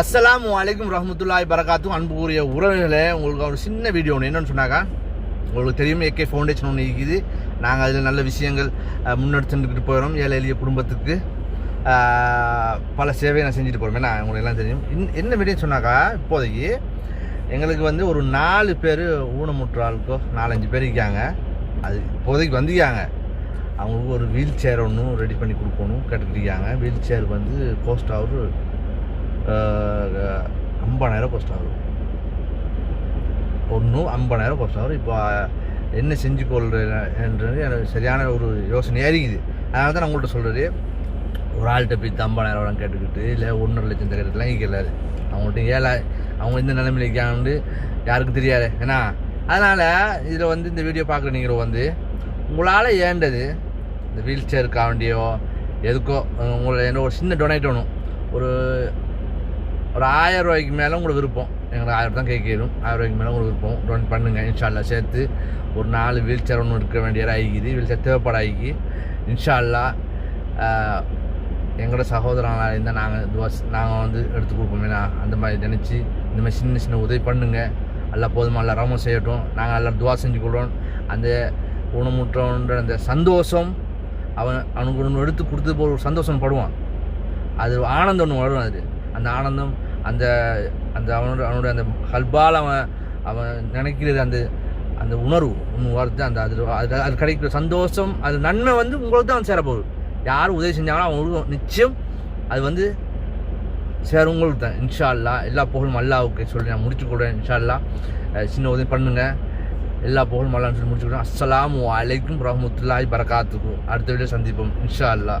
அஸ்லாம் அலைக்கும் ரஹமத்துல்லாய் பரகாத்தும் அன்புக்குரிய உறவுகளே உங்களுக்கு ஒரு சின்ன வீடியோ ஒன்று என்னென்னு சொன்னாக்கா உங்களுக்கு தெரியும் ஏகே ஃபவுண்டேஷன் ஒன்று இருக்குது. நாங்கள் அதில் நல்ல விஷயங்கள் முன்னெடுத்துட்டு போகிறோம் ஏழை எளிய குடும்பத்துக்கு. பல சேவையை நான் செஞ்சுட்டு போகிறோம் ஏன்னா உங்களுக்கு எல்லாம் தெரியும்? இன் என்ன வீடியோ சொன்னாக்கா இப்போதைக்கு எங்களுக்கு வந்து ஒரு நாலு பேர் ஊனமுற்றாளுக்கோ நாலஞ்சு பேர் இருக்காங்க. அது இப்போதைக்கு வந்துருக்காங்க. அவங்களுக்கு ஒரு வீல் சேர் ஒன்றும் ரெடி பண்ணி கொடுக்கணும் கேட்டுக்கிட்டு வீல் சேர் வந்து கோஸ்ட் ஆகுது ஐம்பதாயிரம் கோஸ்ட் ஆகும் ஒன்றும் ஐம்பதாயிரம் கோஸ்ட் ஆகும் இப்போ என்ன செஞ்சு கொள்றதுன்றது எனக்கு சரியான ஒரு யோசனையாக இருக்குது அதனால தான் நான் உங்கள்கிட்ட சொல்கிறது ஒரு ஆள்கிட்ட போய் ஐம்பதாயிரம் கேட்டுக்கிட்டு இல்லை ஒன்றரை லட்சம் தரத்துலாம் கேட்கலாது அவங்கள்ட்ட ஏழை அவங்க இந்த நிலைமையில இருக்காங்கன்னு யாருக்கும் தெரியாது. ஏன்னா அதனால் இதில் வந்து இந்த வீடியோ பார்க்குற நீங்கள் வந்து உங்களால் ஏண்டது? இந்த வீல் சேருக்காக வேண்டியோ எதுக்கோ உங்களை என்ன ஒரு சின்ன டொனேட் ஒன்று ஒரு ஒரு ஆயிரம் ரூபாய்க்கு மேலே உங்களுக்கு விருப்பம். எங்களுக்கு ஆயிரம் தான் கேட்கணும் ஆயிரம் ரூபாய்க்கு மேலே உங்களுக்கு விருப்பம். டொனேட் பண்ணுங்கள் இன்ஷால்லா சேர்த்து ஒரு நாலு வீல் சேர் ஒன்று இருக்க வேண்டிய ஆகிக்குது வீல் சேர் தேவைப்பட ஆகிக்கு இன்ஷால்லா எங்களோட சகோதரங்களாக இருந்தால் நாங்கள் துவாஸ் நாங்கள் வந்து எடுத்து கொடுப்போமேனா அந்த மாதிரி நினச்சி இந்த மாதிரி சின்ன சின்ன உதவி பண்ணுங்கள் எல்லாம் போதுமா? எல்லாம் ரமம் செய்யட்டும். நாங்கள் எல்லாம் துவா செஞ்சு கொள்வோம் அந்த ஊனமுற்றவன்ற அந்த சந்தோஷம் அவன் அவனுக்கு ஒன்று எடுத்து கொடுத்து போய் ஒரு சந்தோஷம் படுவான். அது ஆனந்தம் ஒன்று வரும் அது. அந்த ஆனந்தம் அந்த அந்த அவனோட அவனோட அந்த ஹல்பால் அவன் அவன் நினைக்கிறது அந்த அந்த உணர்வு ஒன்று வருது அந்த அது அது அது கிடைக்கிற சந்தோஷம் அது நன்மை வந்து உங்களுக்கு தான் சேரப்போகுது யார் உதவி செஞ்சாங்களோ அவங்களுக்கு நிச்சயம் அது வந்து சேரும் உங்களுக்கு தான். இன்ஷா அல்லா எல்லா புகழும் அல்லாவுக்கு சொல்லி நான் முடிச்சு கொடுறேன் இன்ஷா அல்லா சின்ன உதவி பண்ணுங்கள் எல்லா புகழும் அல்லான்னு சொல்லி முடிச்சு கொடுறேன் அஸ்லாம் வலைக்கும் ரஹமத்துல்லாஹி பரகாத்துக்கும் அடுத்த வீடியோ சந்திப்போம் இன்ஷா அல்லா